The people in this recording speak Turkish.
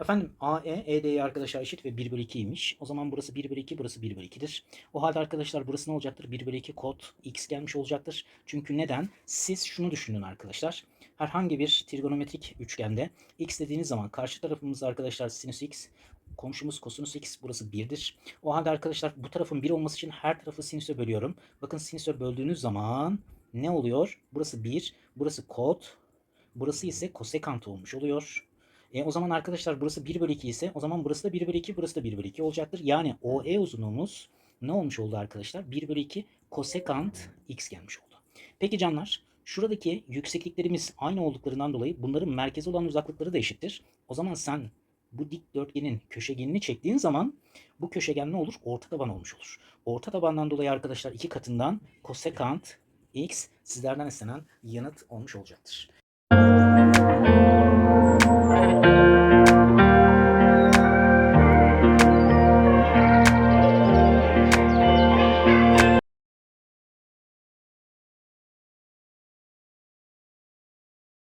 Efendim AE, ED'ye arkadaşlar eşit ve 1 bölü 2'ymiş. O zaman burası 1 bölü 2, burası 1 bölü 2'dir. O halde arkadaşlar burası ne olacaktır? 1 bölü 2 kod x gelmiş olacaktır. Çünkü neden? Siz şunu düşünün arkadaşlar. Herhangi bir trigonometrik üçgende x dediğiniz zaman karşı tarafımız arkadaşlar sinüs x, komşumuz kosinüs x burası 1'dir. O halde arkadaşlar bu tarafın 1 olması için her tarafı sinüse bölüyorum. Bakın sinüse böldüğünüz zaman ne oluyor? Burası 1, burası kod, burası ise kosekant olmuş oluyor. E, o zaman arkadaşlar burası 1 bölü 2 ise o zaman burası da 1 bölü 2, burası da 1 bölü 2 olacaktır. Yani OE uzunluğumuz ne olmuş oldu arkadaşlar? 1 bölü 2 kosekant x gelmiş oldu. Peki canlar şuradaki yüksekliklerimiz aynı olduklarından dolayı bunların merkeze olan uzaklıkları da eşittir. O zaman sen bu dikdörtgenin köşegenini çektiğin zaman bu köşegen ne olur? Orta taban olmuş olur. Orta tabandan dolayı arkadaşlar iki katından kosekant x sizlerden istenen yanıt olmuş olacaktır.